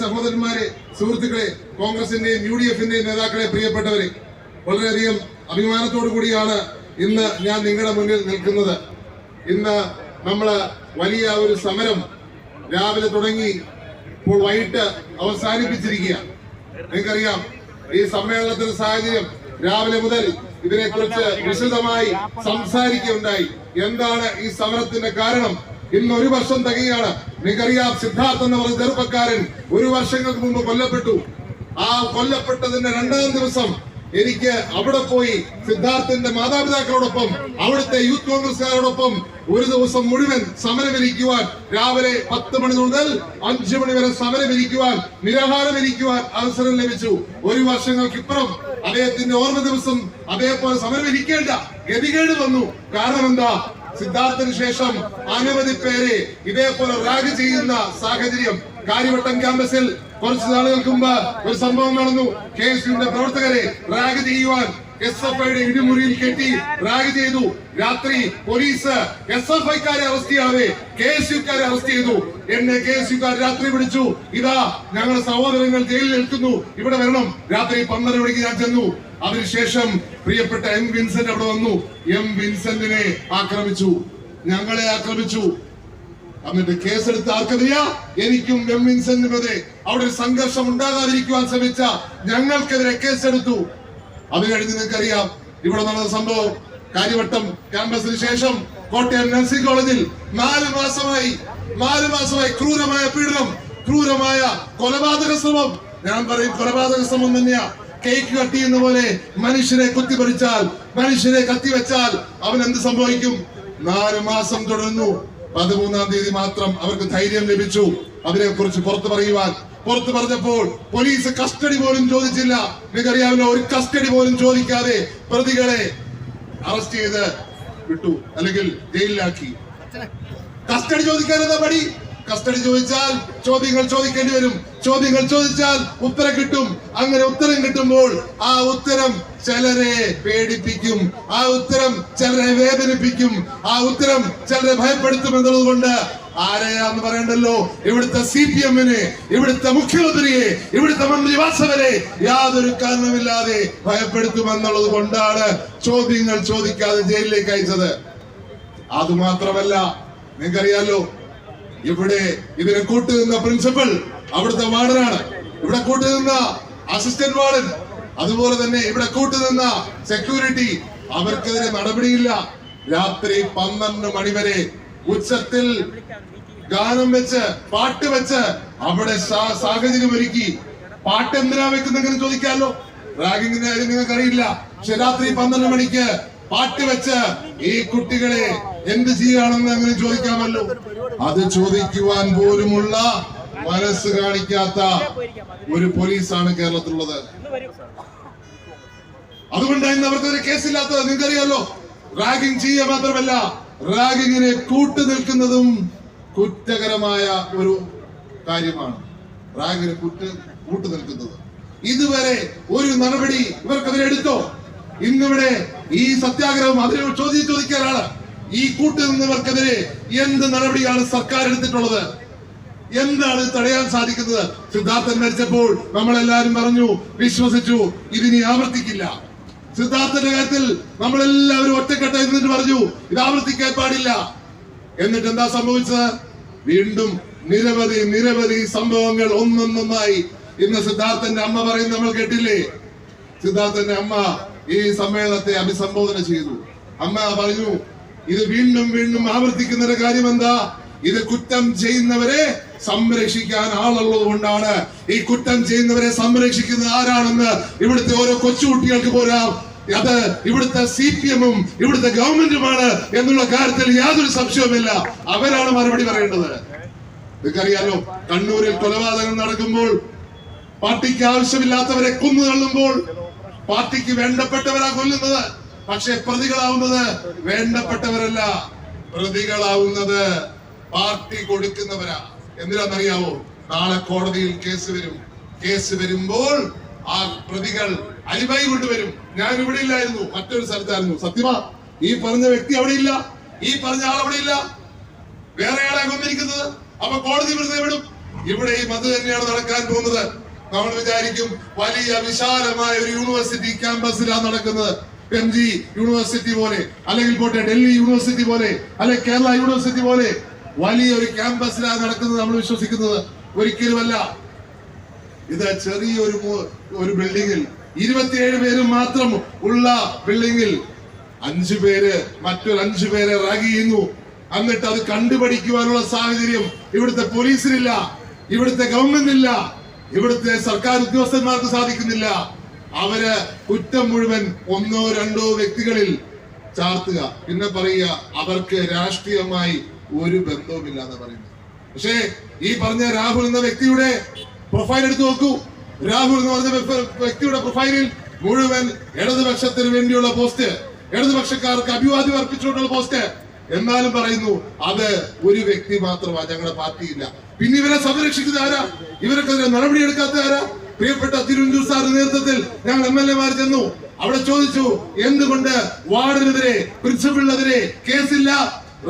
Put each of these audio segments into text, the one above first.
സഹോദരന്മാരെ സുഹൃത്തുക്കളെ കോൺഗ്രസിന്റെയും യു ഡി എഫിന്റെയും നേതാക്കളെ പ്രിയപ്പെട്ടവരെ വളരെയധികം അഭിമാനത്തോടു കൂടിയാണ് ഇന്ന് ഞാൻ നിങ്ങളുടെ മുന്നിൽ നിൽക്കുന്നത്. ഇന്ന് നമ്മൾ വലിയ ഒരു സമരം രാവിലെ തുടങ്ങി ഇപ്പോൾ വൈകിട്ട് അവസാനിപ്പിച്ചിരിക്കുക നിങ്ങൾക്കറിയാം ഈ സമ്മേളനത്തിന്റെ സാഹചര്യം രാവിലെ മുതൽ ഇതിനെക്കുറിച്ച് വിശദമായി സംസാരിക്കുകയുണ്ടായി. എന്താണ് ഈ സമരത്തിന്റെ കാരണം? ഇന്ന് ഒരു വർഷം തികയാണ്. നിങ്ങൾക്കറിയാം സിദ്ധാർത്ഥ് എന്ന് പറഞ്ഞ ചെറുപ്പക്കാരൻ ഒരു വർഷങ്ങൾക്ക് മുമ്പ് കൊല്ലപ്പെട്ടു. ആ കൊല്ലപ്പെട്ടതിന്റെ രണ്ടാം ദിവസം എനിക്ക് അവിടെ പോയി സിദ്ധാർത്ഥന്റെ മാതാപിതാക്കളോടൊപ്പം അവിടുത്തെ യൂത്ത് കോൺഗ്രസ്സുകാരോടൊപ്പം ഒരു ദിവസം മുഴുവൻ സമരമിരിക്കുവാൻ രാവിലെ പത്ത് മണി മുതൽ അഞ്ചു മണി വരെ സമരമിരിക്കുവാൻ നിരാഹാരമിരിക്കുവാൻ അവസരം ലഭിച്ചു. ഒരു വർഷങ്ങൾക്ക് വർഷങ്ങൾക്കിപ്പുറം അദ്ദേഹത്തിന്റെ ഓർമ്മ ദിവസം അതേപോലെ സമരമിരിക്കേണ്ട ഗതികേട് വന്നു. കാരണം എന്താ? സിദ്ധാർത്ഥന് ശേഷം അനവധി പേരെ ഇതേപോലെ റാഗ് ചെയ്യുന്ന സാഹചര്യം കാര്യവട്ടം ക്യാമ്പസിൽ കുറച്ച് നാളുകൾക്ക് മുമ്പ് ഒരു സംഭവം നടന്നു. കെ എസ് യുവിന്റെ പ്രവർത്തകരെ റാഗ് ചെയ്യുവാൻ എസ് എഫ് ഐയുടെ ഇടിമുറിയിൽ കെട്ടി റാഗ് ചെയ്തു. രാത്രി പോലീസ് എസ് എഫ് ഐക്കാരെ അറസ്റ്റ് ചെയ്യാതെ കെ എസ് യുക്കാരെ അറസ്റ്റ് ചെയ്തു. എന്നെ കെ എസ് യുക്കാർ രാത്രി പിടിച്ചു ഇതാ ഞങ്ങളുടെ സഹോദരങ്ങൾ ജയിലിൽ നിൽക്കുന്നു ഇവിടെ വരണം. രാത്രി പന്ത്രണ്ട് മണിക്ക് ഞാൻ ചെന്നു. അതിനുശേഷം പ്രിയപ്പെട്ട എം വിൻസെന്റ് അവിടെ വന്നു. എം വിൻസെന്റിനെ ആക്രമിച്ചു. ഞങ്ങളെ ആക്രമിച്ചു. എന്നിട്ട് കേസെടുത്ത് ആർക്കെതിരെയാ എനിക്കും എം വിൻസെന്റിനെതിരെ അവിടെ ഒരു സംഘർഷം ഉണ്ടാകാതിരിക്കുവാൻ ശ്രമിച്ച ഞങ്ങൾക്കെതിരെ കേസെടുത്തു. അത് കഴിഞ്ഞ് നിങ്ങൾക്കറിയാം ഇവിടെ നടന്ന സംഭവം കാര്യവട്ടം ക്യാമ്പസിന് ശേഷം കോട്ടയം നഴ്സിംഗ് കോളേജിൽ നാല് മാസമായി നാല് മാസമായി ക്രൂരമായ പീഡനം ക്രൂരമായ കൊലപാതക ശ്രമം. ഞാൻ പറയും കൊലപാതക ശ്രമം തന്നെയാ. കേക്ക് കട്ടി എന്ന പോലെ മനുഷ്യനെ കുത്തിപ്പറിച്ചാൽ മനുഷ്യനെ കത്തിവെച്ചാൽ അവൻ എന്ത് സംഭവിക്കും? നാല് മാസം തുടർന്നു പതിമൂന്നാം തീയതി മാത്രം അവർക്ക് ധൈര്യം ലഭിച്ചു. അതിനെ കുറിച്ച് പുറത്തു പറയുവാൻ പുറത്തു പറഞ്ഞപ്പോൾ പോലീസ് കസ്റ്റഡി പോലും ചോദിച്ചില്ല. നിങ്ങൾക്കറിയാമല്ലോ ഒരു കസ്റ്റഡി പോലും ചോദിക്കാതെ പ്രതികളെ അറസ്റ്റ് ചെയ്ത് വിട്ടു അല്ലെങ്കിൽ ജയിലിലാക്കി. കസ്റ്റഡി ചോദിക്കാൻ പടി കസ്റ്റഡി ചോദിച്ചാൽ ചോദ്യങ്ങൾ ചോദിക്കേണ്ടി വരും. ചോദ്യങ്ങൾ ചോദിച്ചാൽ ഉത്തരം കിട്ടും. അങ്ങനെ ഉത്തരം കിട്ടുമ്പോൾ ആ ഉത്തരം ചിലരെ പേടിപ്പിക്കും. ആ ഉത്തരം ചിലരെ വേദനിപ്പിക്കും. ആ ഉത്തരം ചിലരെ ഭയപ്പെടുത്തും എന്നുള്ളത് കൊണ്ട് ആരെയാന്ന് പറയണ്ടല്ലോ? ഇവിടുത്തെ സി പി എമ്മിനെ ഇവിടുത്തെ മുഖ്യമന്ത്രിയെ ഇവിടുത്തെ മന്ത്രി വാസവരെ യാതൊരു കാരണമില്ലാതെ ഭയപ്പെടുത്തുമെന്നുള്ളത് കൊണ്ടാണ് ചോദ്യങ്ങൾ ചോദിക്കാതെ ജയിലിലേക്ക് അയച്ചത്. അതുമാത്രമല്ല നിങ്ങൾക്കറിയാലോ ഇവിടെ ഇതിനെ കൂട്ടുനിന്ന പ്രിൻസിപ്പൽ അവിടുത്തെ വാർഡനാണ്. ഇവിടെ കൂട്ടുനിന്ന അസിസ്റ്റന്റ് വാർഡൻ. അതുപോലെ തന്നെ ഇവിടെ കൂട്ടുനിന്ന സെക്യൂരിറ്റി. അവർക്കെതിരെ നടപടിയില്ല. രാത്രി പന്ത്രണ്ട് മണിവരെ ഉച്ചത്തിൽ ഗാനം വെച്ച് പാട്ട് വെച്ച് അവിടെ സാഹചര്യം ഒരുക്കി. പാട്ട് എന്തിനാ വെക്കുന്നെങ്കിലും ചോദിക്കാമല്ലോ റാഗിങ്ങിന്റെ കാര്യം നിങ്ങൾക്ക് അറിയില്ല പക്ഷെ രാത്രി പന്ത്രണ്ട് മണിക്ക് പാട്ട് വെച്ച് ഈ കുട്ടികളെ എന്ത് ചെയ്യുകയാണെന്ന് അങ്ങനെ ചോദിക്കാമല്ലോ. അത് ചോദിക്കുവാൻ പോലുമുള്ള മനസ്സ് കാണിക്കാത്ത ഒരു പോലീസാണ് കേരളത്തിലുള്ളത്. അതുകൊണ്ടാണ് ഇന്ന് അവർക്കൊരു കേസില്ലാത്തത്. നിങ്ങൾക്കറിയാലോ? റാഗിങ് ചെയ്യുക മാത്രമല്ല റാഗിങ്ങിനെ കൂട്ടു നിൽക്കുന്നതും കുറ്റകരമായ ഒരു കാര്യമാണ്. റാഗിന് കുറ്റ കൂട്ടു നിൽക്കുന്നത്. ഇതുവരെ ഒരു നടപടി ഇവർക്കെതിരെ എടുത്തോ? ഇന്നിവിടെ ഈ സത്യാഗ്രഹം അതിനെ ചോദ്യം ചോദിക്കാനാണ്. ഈ കൂട്ടു നിന്നവർക്കെതിരെ എന്ത് നടപടിയാണ് സർക്കാർ എടുത്തിട്ടുള്ളത്? എന്താണ് തടയാൻ സാധിക്കുന്നത്? സിദ്ധാർത്ഥൻ മരിച്ചപ്പോൾ നമ്മളെല്ലാരും പറഞ്ഞു വിശ്വസിച്ചു ഇതിനി ആവർത്തിക്കില്ല. സിദ്ധാർത്ഥന്റെ കാര്യത്തിൽ നമ്മളെല്ലാവരും ഒറ്റക്കെട്ടായി നിന്നിട്ട് പറഞ്ഞു ഇത് ആവർത്തിക്കാൻ പാടില്ല. എന്നിട്ട് എന്താ സംഭവിച്ചത്? വീണ്ടും നിരവധി നിരവധി സംഭവങ്ങൾ ഒന്നൊന്നൊന്നായി. ഇന്ന് സിദ്ധാർത്ഥന്റെ അമ്മ പറയുന്നത് നമ്മൾ കേട്ടില്ലേ? സിദ്ധാർത്ഥന്റെ അമ്മ ഈ സമ്മേളനത്തെ അഭിസംബോധന ചെയ്തു. അമ്മ പറഞ്ഞു ഇത് വീണ്ടും വീണ്ടും ആവർത്തിക്കുന്ന കാര്യം എന്താ ഇത് കുറ്റം ചെയ്യുന്നവരെ സംരക്ഷിക്കാൻ ആളുള്ളത് കൊണ്ടാണ്. ഈ കുറ്റം ചെയ്യുന്നവരെ സംരക്ഷിക്കുന്നത് ആരാണെന്ന് ഇവിടുത്തെ ഓരോ കൊച്ചുകുട്ടികൾക്ക് പോരാ. അത് ഇവിടുത്തെ സി പി എമ്മും ഇവിടുത്തെ ഗവൺമെന്റുമാണ് എന്നുള്ള കാര്യത്തിൽ യാതൊരു സംശയവുമില്ല. അവരാണ് മറുപടി പറയേണ്ടത്. നിങ്ങൾക്കറിയാലോ കണ്ണൂരിൽ കൊലപാതകം നടക്കുമ്പോൾ പാർട്ടിക്ക് ആവശ്യമില്ലാത്തവരെ കൊന്നു തള്ളുമ്പോൾ പാർട്ടിക്ക് വേണ്ടപ്പെട്ടവരാ കൊല്ലുന്നത്. പക്ഷെ പ്രതികളാവുന്നത് വേണ്ടപ്പെട്ടവരല്ല പ്രതികളാവുന്നത് പാർട്ടി കൊടുക്കുന്നവരാ. എന്തിനാണെന്നറിയാവോ? നാളെ കോടതിയിൽ കേസ് വരും. കേസ് വരുമ്പോൾ ആ പ്രതികൾ അലിബായി കൊണ്ടുവരും. ഞാൻ ഇവിടെ ഇല്ലായിരുന്നു. മറ്റൊരു സ്ഥലത്തായിരുന്നു. സത്യമാ? ഈ പറഞ്ഞ വ്യക്തി അവിടെ ഇല്ല. ഈ പറഞ്ഞ ആൾ അവിടെ ഇല്ല. വേറെ ആളെ കൊന്നിരിക്കുന്നത് അപ്പൊ കോടതി വെറുതെ വിടും. ഇവിടെ ഈ മത് തന്നെയാണ് നടക്കാൻ പോകുന്നത്. നമ്മൾ വിചാരിക്കും വലിയ വിശാലമായ ഒരു യൂണിവേഴ്സിറ്റി ക്യാമ്പസിലാണ് നടക്കുന്നത്. എം ജി യൂണിവേഴ്സിറ്റി പോലെ അല്ലെങ്കിൽ പോട്ടെ ഡൽഹി യൂണിവേഴ്സിറ്റി പോലെ അല്ലെങ്കിൽ കേരള യൂണിവേഴ്സിറ്റി പോലെ. വലിയ ഒരു ക്യാമ്പസിലാണ് നടക്കുന്നത് നമ്മൾ വിശ്വസിക്കുന്നത്. ഒരിക്കലുമല്ല. ഇത് ചെറിയൊരു ഒരു ബിൽഡിങ്ങിൽ ഇരുപത്തിയേഴ് പേര് മാത്രം ഉള്ള ബിൽഡിങ്ങിൽ അഞ്ചു പേര് മറ്റൊരു അഞ്ചു പേരെ റാഗ് ചെയ്യുന്നു. എന്നിട്ട് അത് കണ്ടുപഠിക്കുവാനുള്ള സാഹചര്യം ഇവിടുത്തെ പോലീസിനില്ല ഇവിടുത്തെ ഗവൺമെന്റിനില്ല ഇവിടുത്തെ സർക്കാർ ഉദ്യോഗസ്ഥന്മാർക്ക് സാധിക്കുന്നില്ല. അവർ കുറ്റം മുഴുവൻ ഒന്നോ രണ്ടോ വ്യക്തികളിൽ ചാർത്തുക. പിന്നെ പറയുക അവർക്ക് രാഷ്ട്രീയമായി ഒരു ബന്ധവുമില്ല എന്ന് പറയുന്നു പക്ഷേ ഈ പറഞ്ഞ രാഹുൽ എന്ന വ്യക്തിയുടെ പ്രൊഫൈൽ എടുത്തു നോക്കൂ. രാഹുൽ എന്ന് പറഞ്ഞ വ്യക്തിയുടെ പ്രൊഫൈലിൽ മുഴുവൻ ഇടതുപക്ഷത്തിന് വേണ്ടിയുള്ള പോസ്റ്റ് ഇടതുപക്ഷക്കാർക്ക് അഭിവാദ്യം അർപ്പിച്ചുകൊണ്ടുള്ള പോസ്റ്റ് എന്നാലും പറയുന്നു അത് ഒരു വ്യക്തി മാത്രമാണ് ഞങ്ങളുടെ പാർട്ടിയില്ല. പിന്നെ ഇവരെ സംരക്ഷിക്കുന്നത് ആരാ? ഇവർക്കെതിരെ നടപടി എടുക്കാത്ത ആരാ? പ്രിയപ്പെട്ട തിരുവഞ്ചൂർ സാറിന്റെ നേതൃത്വത്തിൽ ഞങ്ങൾ എം എൽ എമാർ ചെന്നു. അവിടെ ചോദിച്ചു എന്തുകൊണ്ട് വാർഡിനെതിരെ പ്രിൻസിപ്പളിനെതിരെ കേസില്ല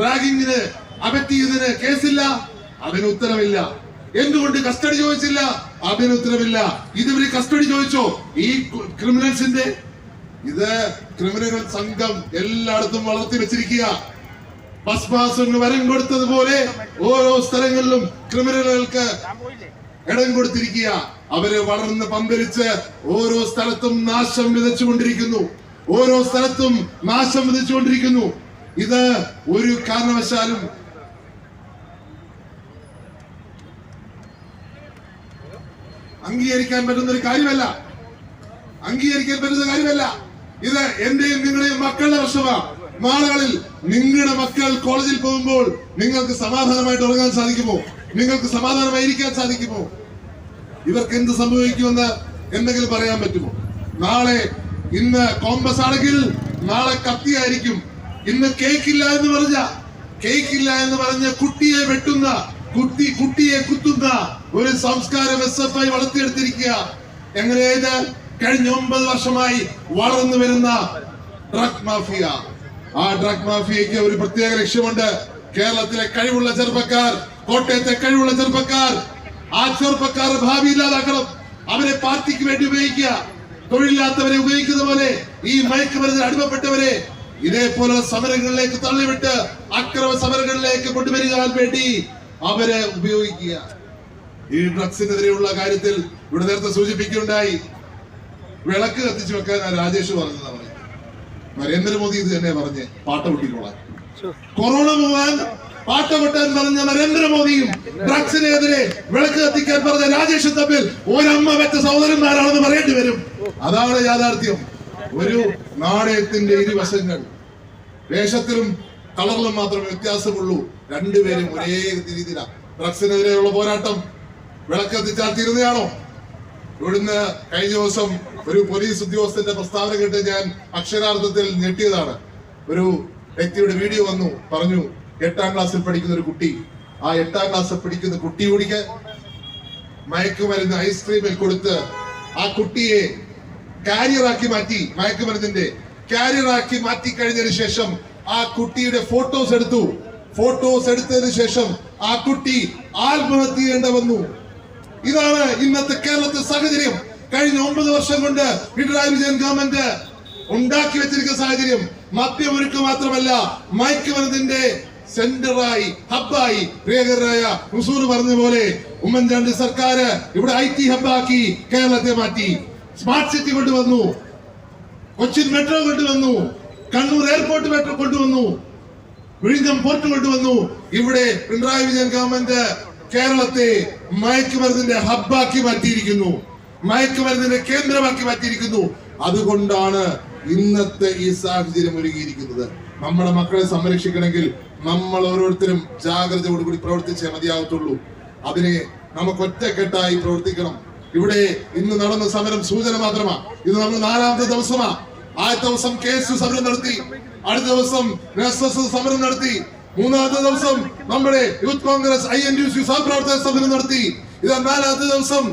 റാഗിങ്ങിന് അപറ്റിയതിന് കേസില്ല അതിന് ഉത്തരവില്ല എന്തുകൊണ്ട് കസ്റ്റഡി ചോദിച്ചില്ല? അതിന് ഉത്തരവില്ല ഇതിവര് കസ്റ്റഡി ചോദിച്ചോ? ഈ ക്രിമിനൽസിന്റെ? ഇത് ക്രിമിനൽ സംഘം എല്ലായിടത്തും വളർത്തി വെച്ചിരിക്കുക. ബസ് പാസിന് വരം കൊടുത്തതുപോലെ ഓരോ സ്ഥലങ്ങളിലും ക്രിമിനലുകൾക്ക് ഇടം കൊടുത്തിരിക്കുക. അവർ വളർന്ന് പന്തലിച്ച് ഓരോ സ്ഥലത്തും നാശം വിതച്ചുകൊണ്ടിരിക്കുന്നു. ഓരോ സ്ഥലത്തും നാശം വിതച്ചുകൊണ്ടിരിക്കുന്നു. ഇത് ഒരു കാരണവശാലും അംഗീകരിക്കാൻ പറ്റുന്ന ഒരു കാര്യമല്ല. അംഗീകരിക്കാൻ പറ്റുന്ന കാര്യമല്ല. ഇത് എന്റെയും നിങ്ങളുടെയും മക്കളുടെ പ്രശ്നമാണ് നാളുകളിൽ നിങ്ങളുടെ മക്കൾ കോളേജിൽ പോകുമ്പോൾ നിങ്ങൾക്ക് സമാധാനമായിട്ട് ഉറങ്ങാൻ സാധിക്കുമോ? നിങ്ങൾക്ക് സമാധാനമായി ഇരിക്കാൻ സാധിക്കുമോ? ഇവർക്ക് എന്ത് സംഭവിക്കുമെന്ന് എന്തെങ്കിലും പറയാൻ പറ്റുമോ? നാളെ ഇന്ന് കോമ്പസ് ആണെങ്കിൽ നാളെ കത്തിയായിരിക്കും. ഇന്ന് കേക്കില്ല എന്ന് പറഞ്ഞ. കേക്കില്ല എന്ന് പറഞ്ഞ കുട്ടിയെ വെട്ടുന്ന കുട്ടി കുട്ടിയെ കുത്തുന്ന ഒരു സംസ്കാരം എസ് എഫ് ഐ വളർത്തിയെടുത്തിരിക്കുക. എങ്ങനെയത് കഴിഞ്ഞ ഒമ്പത് വർഷമായി വളർന്നു വരുന്ന ഡ്രഗ് മാഫിയ ആ ഡ്രഗ് മാഫിയക്ക് ഒരു പ്രത്യേക ലക്ഷ്യമുണ്ട്. കേരളത്തിലെ കഴിവുള്ള ചെറുപ്പക്കാർ കോട്ടയത്തെ കഴിവുള്ള ചെറുപ്പക്കാർ ആ ചെറുപ്പക്കാർ ഭാവി ഇല്ലാതാക്കണം. അവരെ പാർട്ടിക്ക് വേണ്ടി ഉപയോഗിക്കുക. തൊഴിലില്ലാത്തവരെ ഉപയോഗിക്കുന്ന പോലെ ഈ മയക്കുമരുന്നിൽ അടിമപ്പെട്ടവരെ ഇതേപോലെ സമരങ്ങളിലേക്ക് തള്ളിവിട്ട് അക്രമ സമരങ്ങളിലേക്ക് കൊണ്ടുവരികാൻ വേണ്ടി അവരെ ഉപയോഗിക്കുക. ഈ ഡ്രഗ്സിനെതിരെയുള്ള കാര്യത്തിൽ ഇവിടെ നേരത്തെ സൂചിപ്പിക്കുകയുണ്ടായി. വിളക്ക് കത്തിച്ചു വെക്കാൻ രാജേഷ് പറഞ്ഞതാ പറയുന്നത്. നരേന്ദ്രമോദി ഇത് തന്നെ പറഞ്ഞ് പാട്ട പൊട്ടിക്കോളാൻ. കൊറോണ പോവാൻ പാട്ട പൊട്ടാൻ പറഞ്ഞ നരേന്ദ്രമോദിയും ഡ്രഗ്സിനെതിരെ വിളക്ക് കത്തിക്കാൻ പറഞ്ഞ രാജേഷ് തമ്മിൽ ഒരമ്മ വെച്ച സഹോദരന്മാരാണെന്ന് പറയേണ്ടി വരും. അതാണ് യാഥാർത്ഥ്യം. ഒരു നാണയത്തിന്റെ ഇരുവശങ്ങൾ. വേഷത്തിലും കളറിലും മാത്രമേ വ്യത്യാസമുള്ളൂ. രണ്ടുപേരും ഒരേ രീതിയിലാണ് ഡ്രഗ്സിനെതിരെയുള്ള പോരാട്ടം വിളക്ക് എത്തിച്ചാൽ തീരുന്നതാണോ? ഇവിടുന്ന് കഴിഞ്ഞ ദിവസം ഒരു പോലീസ് ഉദ്യോഗസ്ഥന്റെ പ്രസ്താവന കേട്ട് ഞാൻ അക്ഷരാർത്ഥത്തിൽ ഞെട്ടിയതാണ്. ഒരു വ്യക്തിയുടെ വീഡിയോ വന്നു. പറഞ്ഞു എട്ടാം ക്ലാസ്സിൽ പഠിക്കുന്ന ഒരു കുട്ടി. ആ എട്ടാം ക്ലാസ്സിൽ പഠിക്കുന്ന കുട്ടി കുടിക്ക്. മയക്കുമരുന്ന് ഐസ്ക്രീമിൽ കൊടുത്ത് ആ കുട്ടിയെ കാരിയറാക്കി മാറ്റി മയക്കുമരുന്നിന്റെ കാരിയറാക്കി മാറ്റി കഴിഞ്ഞതിന് ശേഷം ആ കുട്ടിയുടെ ഫോട്ടോസ് എടുത്തു. ഫോട്ടോസ് എടുത്തതിന് ശേഷം ആ കുട്ടി ആത്മഹത്യ ചെയ്യേണ്ട വന്നു. ഇതാണ് ഇന്നത്തെ കേരളത്തെ സാഹചര്യം. കഴിഞ്ഞ ഒമ്പത് വർഷം കൊണ്ട് പിണറായി വിജയൻ ഗവൺമെന്റ് ഉണ്ടാക്കി വെച്ചിരിക്കുന്ന സാഹചര്യം മദ്യമൊരുക്ക് മാത്രമല്ല മയക്കുമരുന്നിന്റെ സെന്ററായി ഹബ്ബായി പ്രിയകരായ ഹുസൂർ പറഞ്ഞ പോലെ ഉമ്മൻചാണ്ടി സർക്കാർ ഇവിടെ ഐ ടി ഹബ്ബാക്കി കേരളത്തെ മാറ്റി. സ്മാർട്ട് സിറ്റി കൊണ്ടുവന്നു കൊച്ചിൻ മെട്രോ കൊണ്ടുവന്നു കണ്ണൂർ എയർപോർട്ട് മെട്രോ കൊണ്ടുവന്നു വിഴിഞ്ഞം പോർട്ട് കൊണ്ടുവന്നു. ഇവിടെ പിണറായി വിജയൻ ഗവൺമെന്റ് കേരളത്തെ മയക്കുമരുന്നിന്റെ ഹബ്ബാക്കി മാറ്റിയിരിക്കുന്നു. മയക്കുമരുന്നിന്റെ കേന്ദ്രമാക്കി മാറ്റിയിരിക്കുന്നു. അതുകൊണ്ടാണ് ഇന്നത്തെ ഈ സാഹചര്യം ഒരുങ്ങിയിരിക്കുന്നത്. നമ്മുടെ മക്കളെ സംരക്ഷിക്കണമെങ്കിൽ നമ്മൾ ഓരോരുത്തരും ജാഗ്രതയോടുകൂടി പ്രവർത്തിച്ചേ മതിയാകത്തുള്ളൂ. അതിനെ നമുക്ക് ഒറ്റക്കെട്ടായി പ്രവർത്തിക്കണം. ഇവിടെ ഇന്ന് നടന്ന സമരം സൂചന മാത്രമാ. ഇത് നമ്മൾ നാലാമത്തെ ദിവസമാ. ആദ്യ ദിവസം കേസ് സമരം നടത്തി. അടുത്ത ദിവസം സമരം നടത്തി. മൂന്നാമത്തെ ദിവസം നമ്മുടെ youth congress I N U C സഹപ്രവർത്തക സമരം നടത്തി. ഇത് നാലാമത്തെ ദിവസം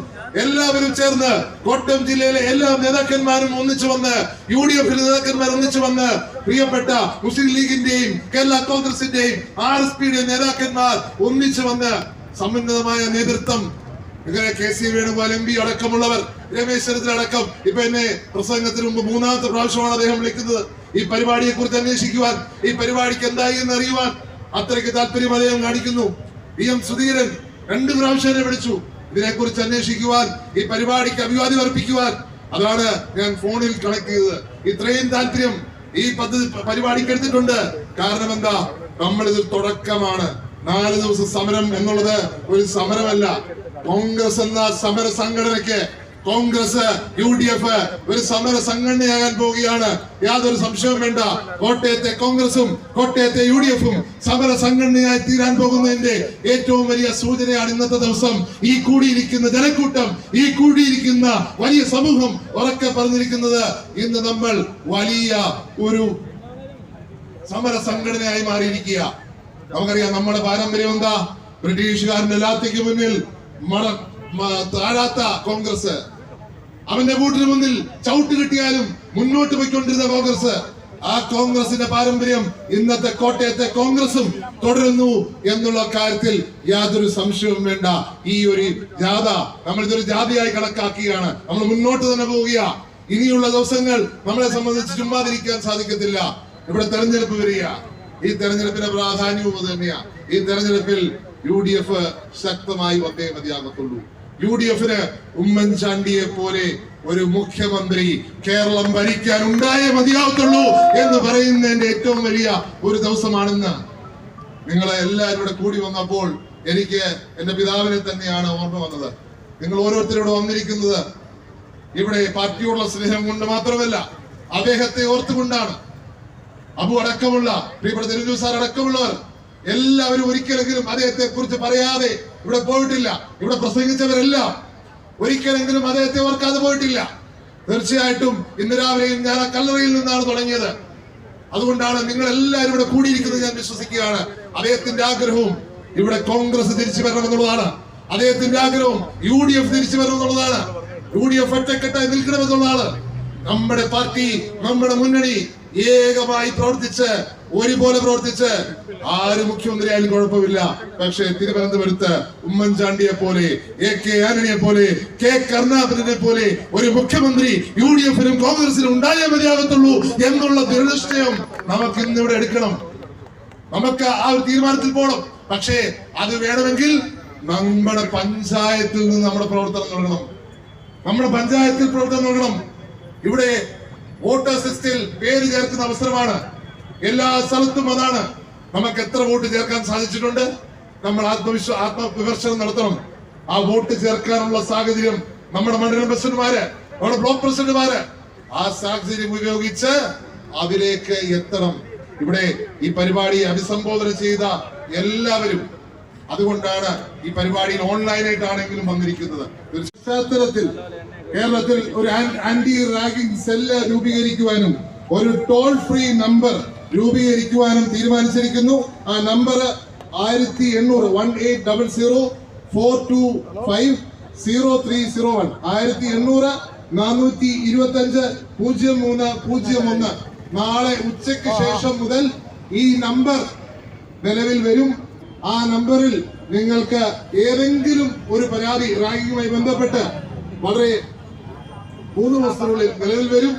എല്ലാവരും ചേർന്ന് കോട്ടയം ജില്ലയിലെ എല്ലാ നേതാക്കന്മാരും ഒന്നിച്ചു വന്ന് യു ഡി എഫിലെ നേതാക്കന്മാർ ഒന്നിച്ചു വന്ന് പ്രിയപ്പെട്ട മുസ്ലിം ലീഗിന്റെയും കേരള കോൺഗ്രസിന്റെയും ആർ എസ് പിയുടെയും നേതാക്കന്മാർ ഒന്നിച്ചു വന്ന് സമന്വിതമായ നേതൃത്വം. ഇങ്ങനെ K C Venugopal M P അടക്കമുള്ളവർ രമേശ് ചെന്നിത്തല അടക്കം ഇപ്പൊ എന്നെ പ്രസംഗത്തിന് മുമ്പ് മൂന്നാമത്തെ പ്രാവശ്യമാണ് അദ്ദേഹം വിളിക്കുന്നത്. ഈ പരിപാടിയെ കുറിച്ച് അന്വേഷിക്കുവാൻ ഈ പരിപാടിക്ക് എന്തായി എന്ന് അറിയുവാൻ അത്രയ്ക്ക് താല്പര്യം അദ്ദേഹം കാണിക്കുന്നു. വി എം സുധീരൻ രണ്ട് പ്രാവശ്യം വിളിച്ചു. ഇതിനെക്കുറിച്ച് അന്വേഷിക്കുവാൻ ഈ പരിപാടിക്ക് അഭിവാദ്യം അർപ്പിക്കുവാൻ. അതാണ് ഞാൻ ഫോണിൽ കണക്ട് ചെയ്തത്. ഇത്രയും താല്പര്യം ഈ പദ്ധതി പരിപാടിക്ക് എടുത്തിട്ടുണ്ട്. കാരണം എന്താ? നമ്മളിത് തുടക്കമാണ്. നാല് ദിവസം സമരം എന്നുള്ളത് ഒരു സമരമല്ല. കോൺഗ്രസ് എന്ന സമര സംഘടനയ്ക്ക് കോൺഗ്രസ് യു ഡി എഫ് ഒരു സമര സംഘടനയാകാൻ പോവുകയാണ്. യാതൊരു സംശയവും വേണ്ട. കോട്ടയത്തെ കോൺഗ്രസും കോട്ടയത്തെ യു ഡി എഫും സമര സംഘടനയായി തീരാൻ പോകുന്നതിന്റെ ഏറ്റവും വലിയ സൂചനയാണ് ഇന്നത്തെ ദിവസം. ഈ കൂടിയിരിക്കുന്ന ജനക്കൂട്ടം ഈ കൂടിയിരിക്കുന്ന വലിയ സമൂഹം ഉറക്കെ പറഞ്ഞിരിക്കുന്നത് ഇന്ന് നമ്മൾ വലിയ ഒരു സമര സംഘടനയായി മാറിയിരിക്കുക. നമുക്കറിയാം നമ്മുടെ പാരമ്പര്യം എന്താ? ബ്രിട്ടീഷുകാരന്റെ എല്ലാത്തേക്ക് മുന്നിൽ മറ താഴാത്ത കോൺഗ്രസ്. അവന്റെ വീട്ടിന് മുന്നിൽ ചവിട്ട് കിട്ടിയാലും മുന്നോട്ട് പോയിക്കൊണ്ടിരുന്ന കോൺഗ്രസ്. ആ കോൺഗ്രസിന്റെ പാരമ്പര്യം ഇന്നത്തെ കോട്ടയത്തെ കോൺഗ്രസും തുടരുന്നു എന്നുള്ള കാര്യത്തിൽ യാതൊരു സംശയവും വേണ്ട. ഈ ഒരു ജാഥ നമ്മൾ ഇതൊരു ജാതിയായി കണക്കാക്കുകയാണ്. നമ്മൾ മുന്നോട്ട് തന്നെ പോവുക ഇനിയുള്ള ദിവസങ്ങൾ നമ്മളെ സംബന്ധിച്ച് ചുമ്മാതിരിക്കാൻ സാധിക്കത്തില്ല. ഇവിടെ തെരഞ്ഞെടുപ്പ് വരിക ഈ തെരഞ്ഞെടുപ്പിന്റെ പ്രാധാന്യവും അത് തന്നെയാ. ഈ തെരഞ്ഞെടുപ്പിൽ യു ഡി എഫ് ശക്തമായി വന്നേ മതിയാകത്തുള്ളൂ. യു ഡി എഫിന് ഉമ്മൻചാണ്ടിയെ പോലെ ഒരു മുഖ്യമന്ത്രി കേരളം ഭരിക്കാൻ ഉണ്ടായേ മതിയാവത്തുള്ളൂ എന്ന് പറയുന്നതിന്റെ ഏറ്റവും വലിയ ഒരു ദിവസമാണെന്ന് നിങ്ങളെ എല്ലാവരും കൂടെ കൂടി വന്നപ്പോൾ എനിക്ക് എന്റെ പിതാവിനെ തന്നെയാണ് ഓർമ്മ വന്നത്. നിങ്ങൾ ഓരോരുത്തരോട് വന്നിരിക്കുന്നത് ഇവിടെ പാർട്ടിയോടുള്ള സ്നേഹം കൊണ്ട് മാത്രമല്ല അദ്ദേഹത്തെ ഓർത്തുകൊണ്ടാണ്. അബു അടക്കമുള്ള പ്രിയപ്പെട്ട തെരുജു സാർ അടക്കമുള്ളവർ എല്ലാവരും ഒരിക്കലെങ്കിലും അദ്ദേഹത്തെ കുറിച്ച് പറയാതെ ഇവിടെ പോയിട്ടില്ല. ഇവിടെ പ്രസംഗിച്ചവരെല്ലാം ഒരിക്കലെങ്കിലും അദ്ദേഹത്തെ ഓർക്കാതെ പോയിട്ടില്ല. തീർച്ചയായിട്ടും ഇന്ന് രാവിലെയും ഞാൻ ആ കല്ലറയിൽ നിന്നാണ് തുടങ്ങിയത്. അതുകൊണ്ടാണ് നിങ്ങൾ എല്ലാവരും ഇവിടെ കൂടിയിരിക്കുന്നത് ഞാൻ വിശ്വസിക്കുകയാണ്. അദ്ദേഹത്തിന്റെ ആഗ്രഹവും ഇവിടെ കോൺഗ്രസ് തിരിച്ചു വരണമെന്നുള്ളതാണ് അദ്ദേഹത്തിന്റെ ആഗ്രഹവും യു ഡി എഫ് തിരിച്ചു വരണമെന്നുള്ളതാണ് യു ഡി എഫ് ഒറ്റക്കെട്ടായി നിൽക്കണമെന്നുള്ളതാണ് നമ്മുടെ പാർട്ടി നമ്മുടെ മുന്നണി ഏകമായി പ്രവർത്തിച്ച് ഒരുപോലെ പ്രവർത്തിച്ച് ആര് മുഖ്യമന്ത്രിയായാലും കുഴപ്പമില്ല. പക്ഷേ തിരുവനന്തപുരത്ത് ഉമ്മൻചാണ്ടിയെ പോലെ എ കെ ആന്റണിയെ പോലെ കെ കരുണാകരനെ പോലെ ഒരു മുഖ്യമന്ത്രി യു ഡി എഫിനും കോൺഗ്രസിനും ഉണ്ടായേ മതിയാകത്തുള്ളൂ എന്നുള്ള ദുരനിശ്ചയം നമുക്ക് ഇന്ന് ഇവിടെ എടുക്കണം. നമുക്ക് ആ ഒരു തീരുമാനത്തിൽ പോകണം. പക്ഷേ അത് വേണമെങ്കിൽ നമ്മുടെ പഞ്ചായത്തിൽ നിന്ന് നമ്മുടെ പ്രവർത്തനം തുടങ്ങണം. നമ്മുടെ പഞ്ചായത്തിൽ പ്രവർത്തനം തുടങ്ങണം. ഇവിടെ വോട്ടേഴ്സ് ലിസ്റ്റിൽ പേര് ചേർക്കുന്ന അവസരമാണ് എല്ലാ സ്ഥലത്തും അതാണ്. നമുക്ക് എത്ര വോട്ട് ചേർക്കാൻ സാധിച്ചിട്ടുണ്ട്? നമ്മൾ ആത്മവിശ്വാസ ആത്മവിമർശനം നടത്തണം. ആ വോട്ട് ചേർക്കാനുള്ള സാഹചര്യം നമ്മുടെ മണ്ഡലം പ്രസിഡന്റുമാര് നമ്മുടെ ബ്ലോക്ക് പ്രസിഡന്റുമാര് ആ സാഹചര്യം ഉപയോഗിച്ച് അതിലേക്ക് എത്തണം. ഇവിടെ ഈ പരിപാടി അഭിസംബോധന ചെയ്ത എല്ലാവരും അതുകൊണ്ടാണ് ഈ പരിപാടിയിൽ ഓൺലൈനായിട്ടാണെങ്കിലും വന്നിരിക്കുന്നത്. പശ്ചാത്തലത്തിൽ കേരളത്തിൽ ഒരു ആന്റി റാഗിംഗ് സെല്ല് രൂപീകരിക്കുവാനും ഒരു ടോൾ ഫ്രീ നമ്പർ രൂപീകരിക്കുവാനും തീരുമാനിച്ചിരിക്കുന്നു. ആ നമ്പർ ആയിരത്തി എണ്ണൂറ് one eight double zero four two five zero three zero one ആയിരത്തി എണ്ണൂറ് നാനൂറ്റി ഇരുപത്തി അഞ്ച് പൂജ്യം മൂന്ന് പൂജ്യം ഒന്ന്. നാളെ ഉച്ചയ്ക്ക് ശേഷം മുതൽ ഈ നമ്പർ നിലവിൽ വരും. ആ നമ്പറിൽ നിങ്ങൾക്ക് ഏതെങ്കിലും ഒരു പരാതി റാങ്കിങ്ങുമായി ബന്ധപ്പെട്ട് വളരെ മൂന്ന് മാസത്തിനുള്ളിൽ നിലവിൽ വരും.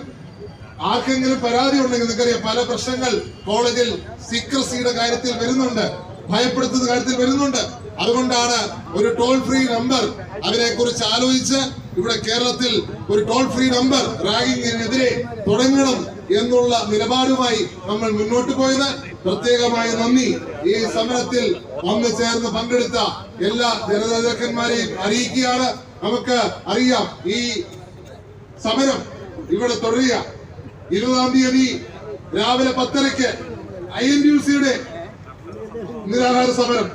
ആർക്കെങ്കിലും പരാതി ഉണ്ടെങ്കിൽ നിങ്ങൾക്കറിയാം പല പ്രശ്നങ്ങൾ കോളേജിൽ സീക്രസിയുടെ കാര്യത്തിൽ വരുന്നുണ്ട്. ഭയപ്പെടുത്തുന്ന കാര്യത്തിൽ വരുന്നുണ്ട്. അതുകൊണ്ടാണ് ഒരു ടോൾ ഫ്രീ നമ്പർ അതിനെ കുറിച്ച് ആലോചിച്ച് ഇവിടെ കേരളത്തിൽ ഒരു ടോൾ ഫ്രീ നമ്പർ റാഗിങ്ങിനെതിരെ തുടങ്ങണം എന്നുള്ള നിലപാടുമായി നമ്മൾ മുന്നോട്ട് പോയത്. പ്രത്യേകമായ നന്ദി. ഈ സമരത്തിൽ വന്നു ചേർന്ന് പങ്കെടുത്ത എല്ലാ ജനനേതാക്കന്മാരെയും അറിയിക്കുകയാണ്. നമുക്ക് അറിയാം ഈ സമരം ഇവിടെ തുടരുക ഇരുപതാം തീയതി രാവിലെ പത്തരയ്ക്ക് ഐ എൻ യു സിയുടെ നിരാഹാര സമരം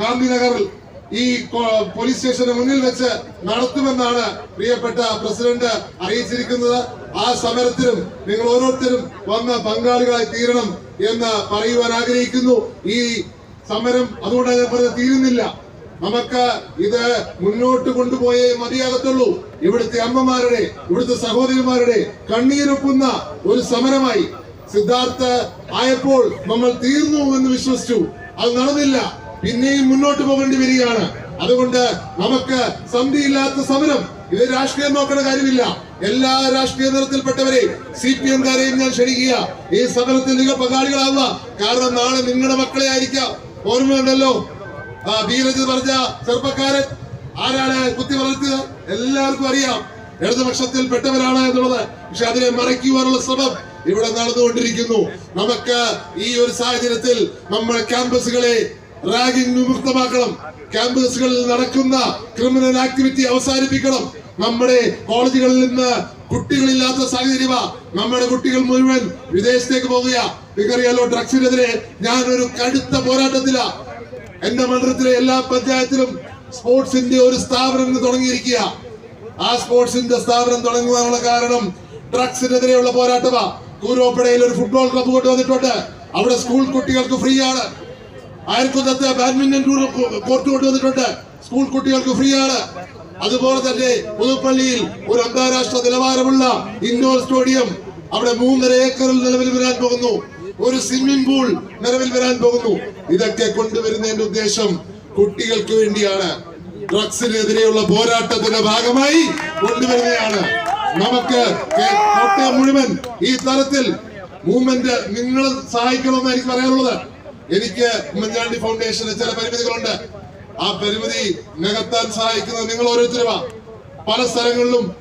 ഗാന്ധിനഗറിൽ ഈ പോലീസ് സ്റ്റേഷന് മുന്നിൽ വെച്ച് നടത്തുമെന്നാണ് പ്രിയപ്പെട്ട പ്രസിഡന്റ് അറിയിച്ചിരിക്കുന്നത്. ആ സമരത്തിലും നിങ്ങൾ ഓരോരുത്തരും വന്ന് പങ്കാളികളായി തീരണം എന്ന് പറയുവാൻ ആഗ്രഹിക്കുന്നു. ഈ സമരം അതുകൊണ്ടാണ് ഞാൻ തീരുന്നില്ല. നമുക്ക് ഇത് മുന്നോട്ട് കൊണ്ടുപോയേ മതിയാകത്തുള്ളൂ. ഇവിടുത്തെ അമ്മമാരുടെ ഇവിടുത്തെ സഹോദരിമാരുടെ കണ്ണീരൊപ്പുന്ന ഒരു സമരമായി സിദ്ധാർത്ഥ ആയപ്പോൾ നമ്മൾ തീർന്നു എന്ന് വിശ്വസിച്ചു. അത് നടന്നില്ല. പിന്നെയും മുന്നോട്ട് പോകേണ്ടി വരികയാണ്. അതുകൊണ്ട് നമുക്ക് സന്ധിയില്ലാത്ത സമരം. ഇത് രാഷ്ട്രീയം നോക്കേണ്ട കാര്യമില്ല. എല്ലാ രാഷ്ട്രീയ നിറത്തിൽപ്പെട്ടവരെ സി പി എംകാരെയും ഞാൻ ക്ഷണിക്കുക. ഈ സമരത്തിൽ നിങ്ങൾ പങ്കാളികളാവുക. കാരണം നാളെ നിങ്ങളുടെ മക്കളെ ആയിരിക്കാം. ഓർമ്മയുണ്ടല്ലോ? ആ പറഞ്ഞ ചെറുപ്പക്കാരൻ. ആരാണ് കുത്തി വളർത്തിയത് എല്ലാവർക്കും അറിയാം. ഇടതുപക്ഷത്തിൽ പെട്ടവരാണ് എന്നുള്ളത്. പക്ഷെ അതിനെ മറയ്ക്കുവാനുള്ള ശ്രമം ഇവിടെ നടന്നുകൊണ്ടിരിക്കുന്നു. നമുക്ക് ഈ ഒരു സാഹചര്യത്തിൽ നമ്മൾ ക്യാമ്പസുകളെ റാഗിംഗ് വിമുക്തമാക്കണം. ക്യാമ്പസുകളിൽ നടക്കുന്ന ക്രിമിനൽ ആക്ടിവിറ്റി അവസാനിപ്പിക്കണം. നമ്മുടെ കോളേജുകളിൽ നിന്ന് കുട്ടികളില്ലാത്ത സാഹചര്യമാ. നമ്മുടെ കുട്ടികൾ മുഴുവൻ വിദേശത്തേക്ക് പോകുക നിങ്ങറിയാലോ ഡ്രഗ്സിനെതിരെ ഞാൻ ഒരു കടുത്ത പോരാട്ടത്തിലാ. എന്റെ മണ്ഡലത്തിലെ എല്ലാ പഞ്ചായത്തിലും സ്പോർട്സിന്റെ ഒരു സ്ഥാപനം തുടങ്ങിയിരിക്കുക. ആ സ്പോർട്സിന്റെ സ്ഥാപനം തുടങ്ങുവാനുള്ള കാരണം ഡ്രഗ്സിനെതിരെയുള്ള പോരാട്ടമാ. കൂരോപ്പടയിൽ ഒരു ഫുട്ബോൾ ക്ലബ്ബ് കൊണ്ടുവന്നിട്ടുണ്ട്. അവിടെ സ്കൂൾ കുട്ടികൾക്ക് ഫ്രീ ആണ് അയൽക്കുന്നത്ത് ബാഡ്മിന്റൺ കോർട്ട് കൊണ്ടുവന്നിട്ടുണ്ട്. സ്കൂൾ കുട്ടികൾക്ക് ഫ്രീ ആണ് അതുപോലെ തന്നെ പുതുപ്പള്ളിയിൽ ഒരു അന്താരാഷ്ട്ര നിലവാരമുള്ള ഇൻഡോർ സ്റ്റേഡിയം അവിടെ മൂന്നര ഏക്കറിൽ നിലവിൽ വരാൻ പോകുന്നു. ഒരു സ്വിമ്മിംഗ് പൂൾ നിലവിൽ വരാൻ പോകുന്നു. ഇതൊക്കെ കൊണ്ടുവരുന്നതിന്റെ ഉദ്ദേശം കുട്ടികൾക്ക് വേണ്ടിയാണ്. ഡ്രഗ്സിനെതിരെയുള്ള പോരാട്ടത്തിന്റെ ഭാഗമായി കൊണ്ടുവരുന്നതാണ്. നമുക്ക് കോട്ടയം മുഴുവൻ ഈ തരത്തിൽ മൂവ്മെന്റ് നിങ്ങൾ സഹായിക്കണമെന്ന് എനിക്ക് പറയാനുള്ളത്. എനിക്ക് ഉമ്മൻചാണ്ടി ഫൗണ്ടേഷന് ചില പരിമിതികളുണ്ട്. ആ പരിമിതി നികത്താൻ സഹായിക്കുന്നത് നിങ്ങൾ ഓരോരുത്തരുമാ. പല സ്ഥലങ്ങളിലും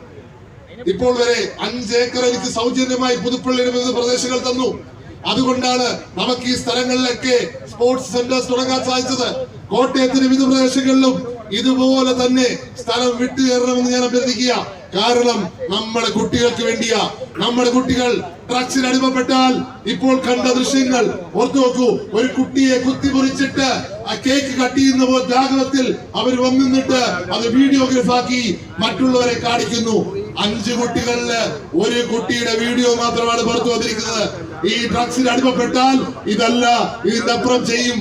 ഇപ്പോൾ വരെ അഞ്ചേക്കർ എനിക്ക് സൗജന്യമായി പുതുപ്പള്ളിയുടെ വിവിധ പ്രദേശങ്ങൾ തന്നു. അതുകൊണ്ടാണ് നമുക്ക് ഈ സ്ഥലങ്ങളിലൊക്കെ സ്പോർട്സ് സെന്റേഴ്സ് തുടങ്ങാൻ സാധിച്ചത്. കോട്ടയത്തിന്റെ വിവിധ പ്രദേശങ്ങളിലും ഇതുപോലെ തന്നെ സ്ഥലം വിട്ടുകയറണമെന്ന് ഞാൻ അഭ്യർത്ഥിക്കുക. കാരണം നമ്മുടെ കുട്ടികൾക്ക് വേണ്ടിയാ. നമ്മുടെ കുട്ടികൾ ഡ്രഗ്സിന് അടിമപ്പെട്ടാൽ ഇപ്പോൾ കണ്ട ദൃശ്യങ്ങൾ. ഓർത്തു നോക്കൂ ഒരു കുട്ടിയെ കുത്തിമുറിച്ചിട്ട് ആ കേക്ക് കട്ട് ചെയ്യുന്ന പോലെ ജാഗ്രതത്തിൽ അവർ വന്നിട്ട് അത് വീഡിയോഗ്രാഫാക്കി മറ്റുള്ളവരെ കാണിക്കുന്നു. അഞ്ച് കുട്ടികളിൽ ഒരു കുട്ടിയുടെ വീഡിയോ മാത്രമാണ് പുറത്തു വന്നിരിക്കുന്നത്. ഈ ഡ്രഗ്സിന് അടിമപ്പെട്ടാൽ ഇതല്ല ഇതിനപ്പുറം ചെയ്യും.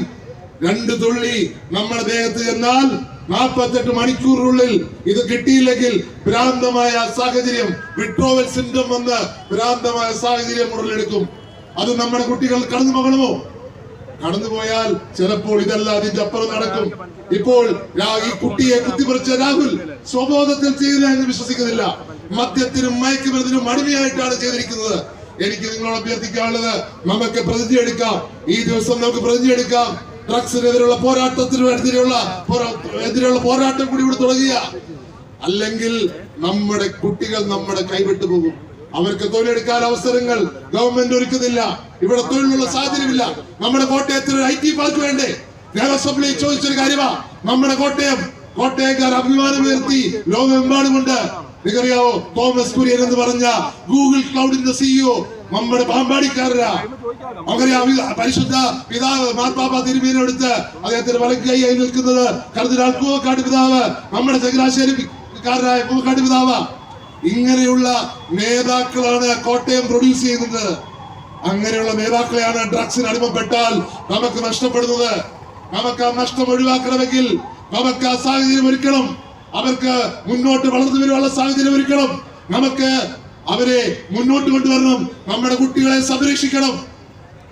രണ്ട് തുള്ളി നമ്മുടെ ദേഹത്ത് ചെന്നാൽ നാൽപ്പത്തെട്ട് മണിക്കൂറിനുള്ളിൽ ഇത് കിട്ടിയില്ലെങ്കിൽ ഭ്രാന്തമായ സാഹചര്യം വിട്രോവൽ സിൻഡം വന്ന് ഭ്രാന്തമായ സാഹചര്യം ഉടലെടുക്കും. അത് നമ്മുടെ കുട്ടികൾ കടന്നു പോകണമോ? കടന്നുപോയാൽ ചിലപ്പോൾ ഇതല്ല അതിന്റെ അപ്പുറം നടക്കും. ഇപ്പോൾ ഈ കുട്ടിയെ കുത്തിപ്പറിച്ച രാഹുൽ സ്വബോധത്തിൽ ചെയ്തില്ല എന്ന് വിശ്വസിക്കുന്നില്ല. മദ്യത്തിനും മയക്കുമരുന്നിനും അടിമയായിട്ടാണ് ചെയ്തിരിക്കുന്നത്. എനിക്ക് നിങ്ങളോട് അഭ്യർത്ഥിക്കാനുള്ളത് നമുക്ക് പ്രതിജ്ഞ എടുക്കാം ഈ ദിവസം നമുക്ക് പ്രതിജ്ഞ എടുക്കാം ഡ്രഗ്സിനെതിരെയുള്ള പോരാട്ടത്തിനും എതിരെയുള്ള എതിരെയുള്ള പോരാട്ടം കൂടി ഇവിടെ തുടങ്ങിയ. അല്ലെങ്കിൽ നമ്മുടെ കുട്ടികൾ നമ്മുടെ കൈവിട്ടു പോകും. അവർക്ക് തൊഴിലെടുക്കാൻ അവസരങ്ങൾ ഗവൺമെന്റ് ഒരുക്കുന്നില്ല. ഇവിടെ തൊഴിലുള്ള സാഹചര്യമില്ല. നമ്മുടെ കോട്ടയത്തിന് ഐ ടി പാർക്ക് വേണ്ടേ? ദേവസ്വംലി ചോദിച്ചൊരു കാര്യമാ. നമ്മുടെ കോട്ടയം കോട്ടയക്കാർ അഭിമാനമുയർത്തി ലോകമെമ്പാടുമുണ്ട്. നിങ്ങറിയാവോ തോമസ് കുര്യൻ എന്ന് പറഞ്ഞ ഗൂഗിൾ ക്ലൗഡിന്റെ സിഇഒ നമ്മുടെ പാമ്പാടിക്കാരനാ. അങ്ങനെ പരിശുദ്ധ പിതാവ് മാർപ്പാപ്പ തിരുമീനെടുത്ത് അദ്ദേഹത്തിന് വലങ്കൈയായി നിൽക്കുന്നത് കർദിനാൾ കൂവക്കാട് പിതാവ് നമ്മുടെ ചങ്ങനാശ്ശേരിക്കാരനായ കൂവക്കാട് പിതാവ. ഇങ്ങനെയുള്ള നേതാക്കളാണ് കോട്ടയം പ്രൊഡ്യൂസ് ചെയ്യുന്നത്. അങ്ങനെയുള്ള നേതാക്കളെയാണ് ഡ്രഗ്സിന് അടിമപ്പെട്ടാൽ നമുക്ക് നഷ്ടപ്പെടുന്നത്. നമുക്ക് ആ നഷ്ടം ഒഴിവാക്കണമെങ്കിൽ നമുക്ക് ആ സാഹചര്യം ഒരുക്കണം. അവർക്ക് മുന്നോട്ട് വളർന്നു വരുവാനുള്ള സാഹചര്യം ഒരുക്കണം. നമുക്ക് അവരെ മുന്നോട്ട് കൊണ്ടുവരണം. നമ്മുടെ കുട്ടികളെ സംരക്ഷിക്കണം.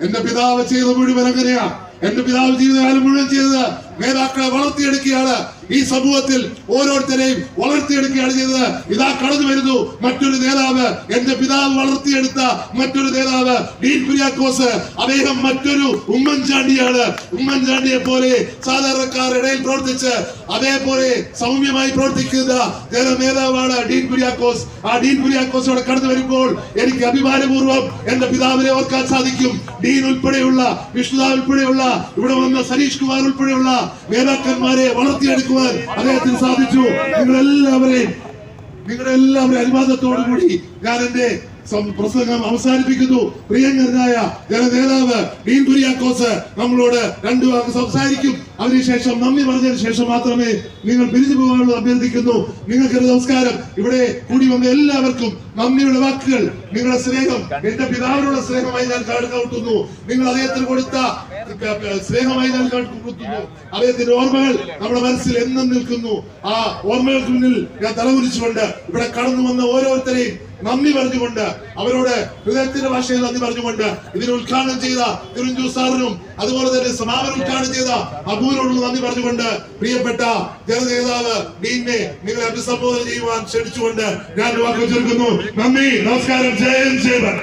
എന്റെ പിതാവ് ചെയ്ത മുഴുവൻ അങ്ങനെയാ. എന്റെ പിതാവ് ജീവിതകാലം മുഴുവൻ ചെയ്തത് നേതാക്കളെ വളർത്തിയെടുക്കുകയാണ് ഈ സമൂഹത്തിൽ ഓരോരുത്തരെയും വളർത്തിയെടുക്കുകയാണ് ചെയ്തത്. ഇതാ കടന്നു വരുന്നു മറ്റൊരു നേതാവ്. എന്റെ പിതാവ് വളർത്തിയെടുത്ത മറ്റൊരു നേതാവ്. ഡീൻ കുര്യാക്കോസ്. അദ്ദേഹം മറ്റൊരു ഉമ്മൻചാണ്ടിയാണ്. ഉമ്മൻചാണ്ടിയെ പോലെ സാധാരണക്കാരുടെ ഇടയിൽ പ്രവർത്തിച്ച് അതേപോലെ സൗമ്യമായി പ്രവർത്തിക്കുന്ന നേതാവാണ് ഡീൻ കുര്യാക്കോസ്. ആ ഡീൻ കുര്യാക്കോസോടെ കടന്നു വരുമ്പോൾ എനിക്ക് അഭിമാനപൂർവം എന്റെ പിതാവിനെ ഓർക്കാൻ സാധിക്കും. ഡീൻ ഉൾപ്പെടെയുള്ള വിഷ്ണുദാ ഉൾപ്പെടെയുള്ള ഇവിടെ വന്ന സരീഷ് കുമാർ ഉൾപ്പെടെയുള്ള നേതാക്കന്മാരെ വളർത്തിയെടുക്കുവാൻ അദ്ദേഹത്തിന് സാധിച്ചു. നിങ്ങളെല്ലാവരെയും നിങ്ങളുടെ എല്ലാവരും അനുവാദത്തോടു കൂടി ഞാൻ എന്റെ പ്രസംഗം അവസാനിപ്പിക്കുന്നു. പ്രിയങ്കരനായ ജനനേതാവ് ഡീൻ കുര്യാക്കോസ് നമ്മളോട് രണ്ടു വാക്ക് സംസാരിക്കും. അതിനുശേഷം നന്ദി പറഞ്ഞതിന് ശേഷം മാത്രമേ നിങ്ങൾ പിരിഞ്ഞു പോകാനുള്ളത് അഭ്യർത്ഥിക്കുന്നു. നിങ്ങൾക്ക് ഒരു നമസ്കാരം. ഇവിടെ കൂടി വന്ന എല്ലാവർക്കും നന്ദിയുടെ വാക്കുകൾ. നിങ്ങളുടെ സ്നേഹം എന്റെ പിതാവിനുള്ള സ്നേഹമായി ഞാൻ കാണുന്നു നിങ്ങൾ അദ്ദേഹത്തിന് കൊടുത്ത സ്നേഹമായി നൽകാൻ കൊടുക്കുന്നു? അദ്ദേഹത്തിന്റെ ഓർമ്മകൾ നമ്മുടെ മനസ്സിൽ എന്നും നിൽക്കുന്നു. ആ ഓർമ്മകൾക്ക് മുന്നിൽ ഞാൻ തലകുരിച്ചുകൊണ്ട് ഇവിടെ കടന്നു വന്ന ഓരോരുത്തരെയും നന്ദി പറഞ്ഞുകൊണ്ട് അവരോട് ഹൃദയത്തിന്റെ ഭാഷയിൽ നന്ദി പറഞ്ഞുകൊണ്ട് ഇതിനെ ഉദ്ഘാടനം ചെയ്ത തിരുഞ്ചു സാറിനും അതുപോലെ തന്നെ സമാപനം ഉദ്ഘാടനം ചെയ്ത അബൂരോടുള്ള നന്ദി പറഞ്ഞുകൊണ്ട് പ്രിയപ്പെട്ട ജനനേതാവ് ഡീനെ നിങ്ങളെ അഭിസംബോധന ചെയ്യുവാൻ ക്ഷണിച്ചുകൊണ്ട് ഞാൻ വാക്കുകൾ ചേർക്കുന്നു നന്ദി നമസ്കാരം. ജയൻ ജയവൻ